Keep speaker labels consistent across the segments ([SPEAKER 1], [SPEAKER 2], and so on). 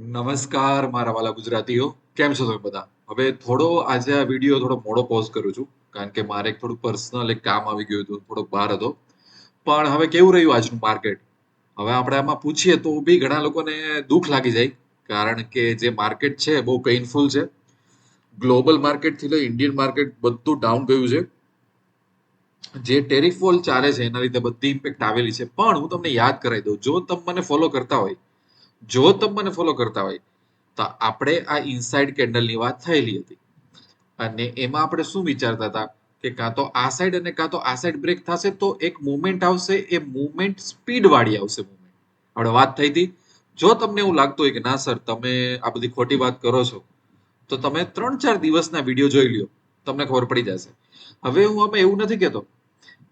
[SPEAKER 1] નમસ્કાર મારા વાલા ગુજરાતીઓ, કેમ છો તમે બધા? હવે થોડો આજે આ વીડિયો થોડો મોડો પોઝ કરું છું, કારણ કે મારે થોડું પર્સનલ એક કામ આવી ગયું હતું, થોડોક બહાર હતો. પણ હવે કેવું રહ્યું આજનું માર્કેટ હવે આપણે આમાં પૂછીએ તો બી ઘણા લોકોને દુઃખ લાગી જાય, કારણ કે જે માર્કેટ છે બહુ પેઇનફુલ છે. ગ્લોબલ માર્કેટથી લઈ ઇન્ડિયન માર્કેટ બધું ડાઉન ગયું છે. જે ટેરિફ ચાલે છે, એના લીધે બધી ઇમ્પેક્ટ આવેલી છે. પણ હું તમને યાદ કરાવી દઉં, જો તમે મને ફોલો કરતા હોય જો તમે મને ફોલો કરતા હોય, તો આપણે આ ઇનસાઇડ કેન્ડલની વાત થયેલી હતી. અને એમાં આપણે શું વિચારતા હતા કે કાં તો આ સાઈડ અને કાં તો આ સાઈડ બ્રેક થશે, તો એક મુવમેન્ટ આવશે, એ મુવમેન્ટ સ્પીડ વાળી આવશે મુવમેન્ટ આપણે વાત થઈ હતી, જો તમને એવું લાગતું હોય કે ના સર તમે આ બધી ખોટી વાત કરો છો, તો તમે ત્રણ ચાર દિવસના વીડિયો જોઈ લ્યો, તમને ખબર પડી જશે. હવે હું અમે એવું નથી કહેતો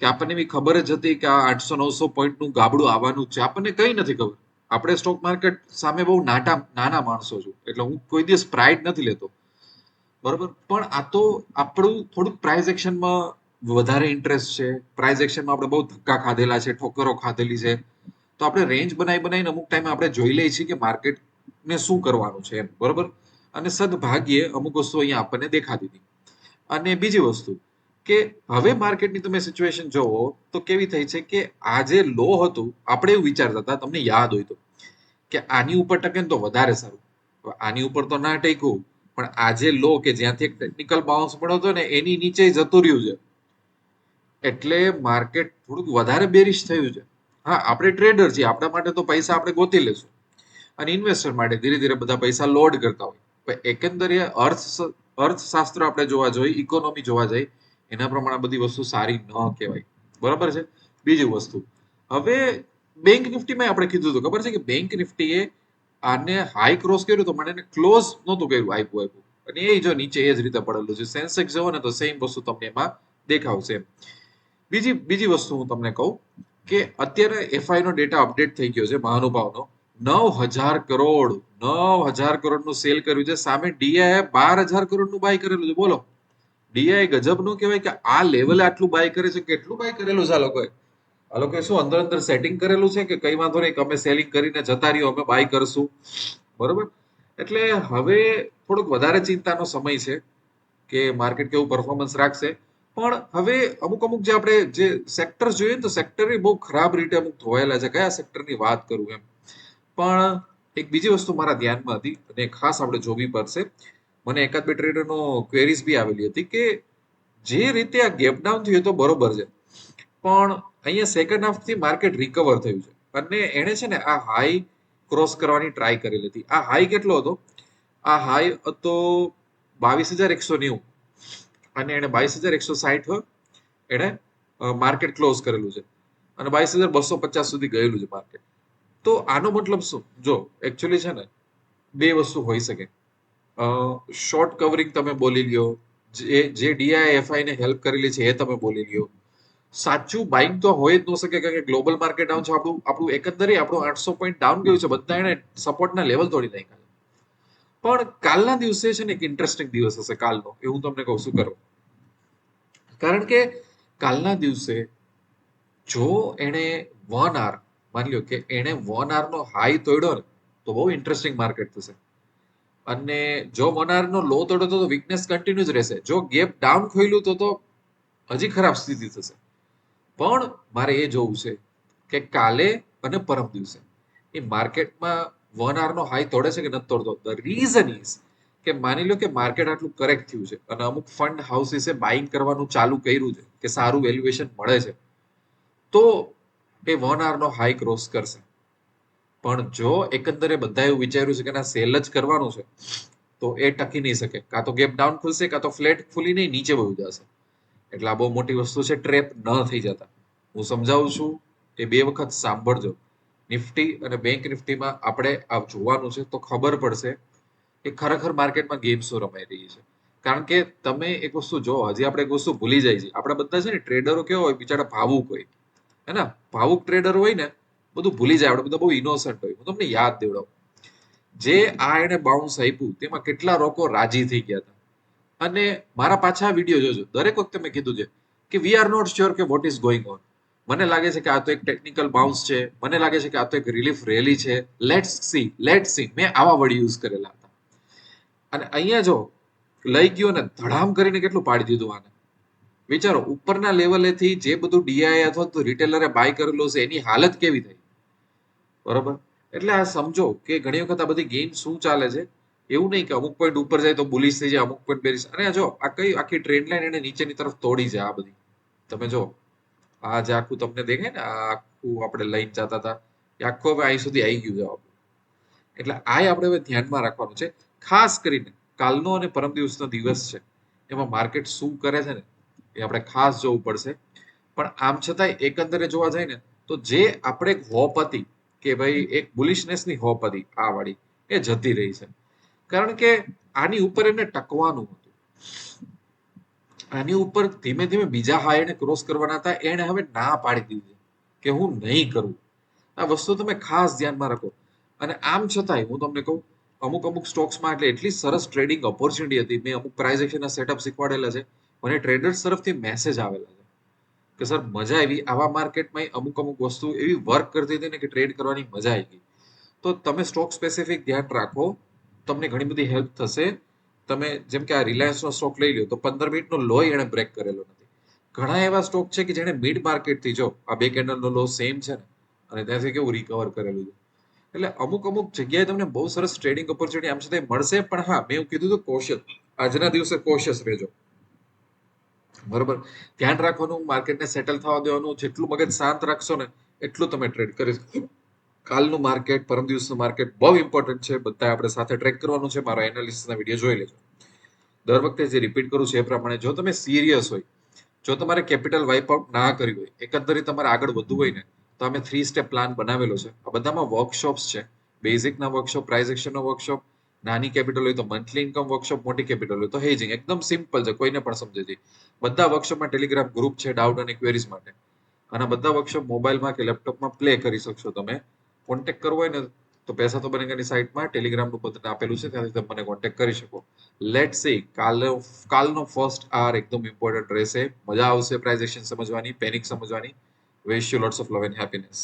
[SPEAKER 1] કે આપણને એવી ખબર જ હતી કે આ આઠસો નવસો પોઈન્ટનું ગાબડું આવવાનું છે, આપણને કંઈ નથી ખબર. આપણે સ્ટોક માર્કેટ સામે બહુ નાટા, નાના માણસો છું. એટલે હું કોઈ દિવસ પ્રાઇડ નથી લેતો. બરોબર? પણ આ તો આપણું થોડુંક પ્રાઇઝ એક્શનમાં વધારે ઇન્ટરેસ્ટ છે. પ્રાઇઝ એક્શનમાં આપણે બહુ ધક્કા ખાધેલા છે, ઠોકરો ખાધેલી છે. તો આપણે રેન્જ બનાવી બનાવીને અમુક ટાઈમે આપણે જોઈ લઈએ છીએ કે માર્કેટને શું કરવાનું છે એમ. બરોબર? અને સદભાગ્યે અમુક વસ્તુ અહીંયા આપણને દેખાતી હતી. અને બીજી વસ્તુ કે હવે માર્કેટની તમે સિચ્યુએશન જોવો તો કેવી થઈ છે કે આ જે લો હતું આપણે એવું વિચારતા હતા તમને યાદ હોય તો કે આની ઉપર ટકે તો વધારે સારું. આની ઉપર તો ના ટેકવું પણ આજે લો કે જ્યાંથી એક ટેકનિકલ બાઉન્સ મળ્યો હતો ને એની નીચે જતું રહ્યું છે. એટલે માર્કેટ થોડુંક વધારે બેરિશ થયું છે. હા આપણે ટ્રેડર છીએ આપણા માટે તો પૈસા આપણે ગોતી લેશું. અને ઇન્વેસ્ટર માટે ધીરે ધીરે બધા પૈસા લોડ કરતા હોય. પણ એકંદરે અર્થ અર્થશાસ્ત્ર આપણે જોવા જોઈએ ઇકોનોમી જોવા જઈએ એના પ્રમાણે બધી વસ્તુ સારી ન કહેવાય. બરાબર છે? બીજી વસ્તુ. હવે બેંક નિફ્ટીમાં આપણે કીધું હતું. ખબર છે કે બેંક નિફ્ટીએ આને હાઈ ક્રોસ કર્યું તો મને એને ક્લોઝ નહોતું કર્યું, આપ્યું આપ્યું. અને એ જો નીચે એ જ રીતે પડેલું છે. સેન્સેક્સ જુઓ ને તો સેમ વસ્તુ તમને એમાં દેખાવશે બીજી બીજી વસ્તુ હું તમને કહું કે અત્યારે એફઆઈ નો ડેટા અપડેટ થઈ ગયો છે મહાનુભાવનો. નવ હજાર કરોડ નવ હજાર કરોડનું સેલ કર્યું છે. સામે ડીઆઈએ બાર હજાર કરોડનું બાય કરેલું છે. બોલો. ડીઆઈ ગજબનું કહેવાય કે આ લેવલે આટલું બાય કરે છે, કેટલું બાય કરેલું છે આ લોકોએ? આ લોકોએ શું અંદર અંદર સેટિંગ કરેલું છે કે કઈ વાંધો નહીં અમે સેલિંગ કરીને જતા રહ્યો અમે બાય કરશું? બરોબર? એટલે હવે થોડોક વધારે ચિંતાનો સમય છે કે માર્કેટ કેવું પરફોર્મન્સ રાખશે. પણ હવે અમુક અમુક જે આપણે જે સેક્ટર જોઈએ ને તો સેક્ટર બહુ ખરાબ રીતે અમુક ધોયેલા છે. કયા સેક્ટરની વાત કરું એમ? પણ એક બીજી વસ્તુ મારા ધ્યાનમાં હતી અને ખાસ આપણે જોવી પડશે. મને એકાદ બે ટ્રેડરનો ક્વેરીઝ બી આવેલી હતી કે જે રીતે આ ગેપ ડાઉન થયું તો બરોબર છે. પણ અહીંયા સેકન્ડ હાફથી માર્કેટ રિકવર થયું છે. અને એણે છે ને આ હાઈ ક્રોસ કરવાની ટ્રાય કરેલી હતી. આ હાઈ કેટલો હતો? આ હાઈ હતો બાવીસ હજાર એકસો નેવું. અને એણે બાવીસ હજાર એકસો સાઠ એણે માર્કેટ ક્લોઝ કરેલું છે. અને બાવીસ હજાર બસો પચાસ સુધી ગયેલું છે માર્કેટ તો આનો મતલબ શું? જો એકચ્યુઅલી છે ને, બે વસ્તુ હોઈ શકે. શોર્ટ કવરિંગ તમે બોલી લ્યો. જે જે ડીઆઈ એફઆઈ ને હેલ્પ કરેલી છે એ તમે બોલી લ્યો. સાચું બાઇંગ તો હોય જ ન શકે કારણ કે ગ્લોબલ માર્કેટ ડાઉન છે, આપણું આપણું એકંદરે આપણું આઠસો પોઈન્ટ ડાઉન ગયું છે, બધા એને સપોર્ટના લેવલ તોડી નાખ્યા. પણ કાલના દિવસે છે ને એક ઇન્ટરેસ્ટિંગ દિવસ હશે કાલનો, એ હું તમને કહું શું કરો. કારણ કે કાલના દિવસે જો એણે વન આર માની લો કે એણે વન આર નો હાઈ તોડ્યો ને, તો બહુ ઇન્ટરેસ્ટિંગ માર્કેટ થશે. અને જો મોનારનો લો તોડ્યો તો વીકનેસ કન્ટિન્યુ જ રહેશે. જો ગેપ ડાઉન ખોલ્યું તો તો હજી ખરાબ સ્થિતિ થશે. પણ મારે એ જોવું છે કે કાલે અને પરમ દિવસે એ માર્કેટમાં વન આરનો હાઈ તોડે છે કે નથી તોડતો? ધ રીઝન ઇઝ કે માની લો કે માર્કેટ આટલું કરેક્ટ થયું છે અને અમુક ફંડ હાઉસીસે બાઇંગ કરવાનું ચાલુ કર્યું છે કે સારું વેલ્યુએશન મળે છે, તો એ વન આરનો હાઈ ક્રોસ કરશે. પણ જો એકંદરે બધા એવું વિચાર્યું છે કે ના સેલ જ કરવાનું છે, તો એ ટકી નહીં શકે. કાં તો ગેપ ડાઉન ખુલશે, કાં તો ફ્લેટ ખુલીને નીચે વહી જશે. એટલે આ બહુ મોટી વસ્તુ છે ટ્રેપ ન થઈ જતા. હું સમજાવું છું, એ બે વખત સાંભળજો. નિફ્ટી અને બેંક નિફ્ટીમાં આપણે આ જોવાનું છે, તો ખબર પડશે કે ખરેખર માર્કેટમાં ગેમ શું રમાઈ રહી છે. કારણ કે તમે એક વસ્તુ જો, હજી આપણે એક વસ્તુ ભૂલી જાય છે. આપણે બધા છે ને ટ્રેડરો કેવો હોય, બિચારા ભાવુક હોય. હે ને? ભાવુક ટ્રેડર હોય ને બધું ભૂલી જાય, આપણે બધા બહુ ઇનોસન્ટ હોય. હું તમને યાદ દેવડાવું. જે આ એને બાઉન્સ આપ્યું, તેમાં કેટલા લોકો રાજી થઈ ગયા હતા. અને મારા પાછા વીડિયો જોજો. દરેક વખતે મેં કીધું છે કે વી આર નોટ શ્યોર કે વોટ ઇઝ ગોઈંગ ઓન મને લાગે છે કે આ તો એક ટેકનિકલ બાઉન્સ છે. મને લાગે છે કે આ તો એક રિલીફ રેલી છે. લેટ્સ સી લેટ્સ સી મેં આવા વર્ડ યુઝ કરેલા હતા. અને અહીંયા જો, લઈ ગયો ને ધડામ કરીને કેટલું પાડી દીધું આને. વિચારો, ઉપરના લેવલેથી જે બધું ડીઆઈ અથવા તો રિટેલરે બાય કરેલું છે એની હાલત કેવી થઈ? બરોબર? એટલે આ સમજો કે ઘણી વખત આ બધી ગેમ શું ચાલે છે? એવું નહીં કે અમુક પોઈન્ટ ઉપર જાય તો બુલિશ થઈ જાય, અમુક પોઈન્ટ બેરિશ અને જો, આ કઈ આખી ટ્રેન્ડ લાઈન એને નીચેની તરફ તોડી જાય આ બધી. તમે જો, આ જે આખું તમને દેખાય ને, આ આખું આપણે લઈને જતા હતા, એ આખું હવે અહીં સુધી આવી ગયું છે એટલે આ આપણે હવે ધ્યાનમાં રાખવાનું છે. ખાસ કરીને કાલનો અને પરમ દિવસનો દિવસ છે. એમાં માર્કેટ શું કરે છે ને, એ આપણે ખાસ જોવું પડશે. પણ આમ છતાંય એકંદરે જોવા જાય ને, તો જે આપણે હોપ હતી કે ભાઈ એક બુલિશનેસની હોપ હતી આ વાળી, એ જતી રહી છે. કારણ કે આની ઉપર એને ટકવાનું હતું. આની ઉપર ધીમે ધીમે બીજા હાઈ એને ક્રોસ કરવાના હતા એને હવે ના પાડી દીધી કે હું નહીં કરું. આ વસ્તુ તમે ખાસ ધ્યાનમાં રાખો. અને આમ છતાંય હું તમને કહું, અમુક અમુક સ્ટોક્સમાં એટલે એટલી સરસ ટ્રેડિંગ ઓપોર્ચ્યુનિટી હતી. મેં અમુક પ્રાઇઝ સેટઅપ શીખવાડેલા છે. મને ટ્રેડર્સ તરફથી મેસેજ આવેલા છે. કે સર, મજા આવી. આવા માર્કેટમાં અમુક અમુક વસ્તુ એવી વર્ક કરતી હતી ને કે ટ્રેડ કરવાની મજા આવી ગઈ. તો તમે સ્ટોક સ્પેસિફિક ધ્યાન રાખો. તમને ઘણી બધી હેલ્પ થશે. તમે જેમ કે આ રિલાયન્સનો સ્ટોક લઈ લો તો પંદર મિનિટનો લો એણે બ્રેક કરેલો નથી. ઘણા એવા સ્ટોક છે કે જેણે મિડ માર્કેટથી જો, આ બે કેન્ડલનો લો સેમ છે ને, અને ત્યાંથી કેવું રિકવર કરેલું છે. એટલે અમુક અમુક જગ્યાએ તમને બહુ સરસ ટ્રેડિંગ ઓપોર્ચ્યુનિટી આમ છતાં મળશે, પણ હા, મેં એવું કીધું હતું કોશિયસ આજના દિવસે કોશિયસ રહેજો. બરોબર? ધ્યાન રાખવાનું, માર્કેટને સેટલ થવા દેવાનું, જેટલું મગજ શાંત રાખશો ને, એટલું તમે ટ્રેડ કરી કાલનું માર્કેટ, પરમ દિવસનું માર્કેટ બહુ ઇમ્પોર્ટન્ટ છે. બધા આપણે સાથે ટ્રેક કરવાનું છે. મારા એનાલિસિસના વીડિયો જોઈ લેજો. દર વખતે જે રિપીટ કરું છું એ પ્રમાણે, જો તમે સિરિયસ હોય, જો તમારે કેપિટલ વાઇપ આઉટ ના કર્યું હોય, એકંદરે તમારે આગળ વધવું હોય ને, તો અમે થ્રી સ્ટેપ પ્લાન બનાવેલો છે. આ બધામાં વર્કશોપ્સ છે. બેઝિકના વર્કશોપ પ્રાઇઝ એક્શનનો વર્કશોપ નાની કેપિટલ હોય તો મંથલી ઇન્કમ વર્કશોપ મોટી કેપિટલ હોય તો હેજિંગ એકદમ સિમ્પલ છે, કોઈને પણ સમજે છે બધા વર્કશોપમાં ટેલિગ્રામ ગ્રુપ છે ડાઉટ અને ક્વેરીઝ માટે. અને બધા વર્કશોપ મોબાઈલમાં કે લેપટોપમાં પ્લે કરી શકશો તમે. કોન્ટેક્ટ કરવો હોય ને તો પૈસા તો બનેગાની સાઇટમાં ટેલિગ્રામનું બટન આપેલું છે, ત્યાંથી તમે મને કોન્ટેક્ટ કરી શકો. લેટ સી કાલે, કાલનો ફર્સ્ટ આર એકદમ ઇમ્પોર્ટન્ટ રહેશે. મજા આવશે પ્રાઇઝેશન સમજવાની પેનિક સમજવાની. Wish you lots of love and happiness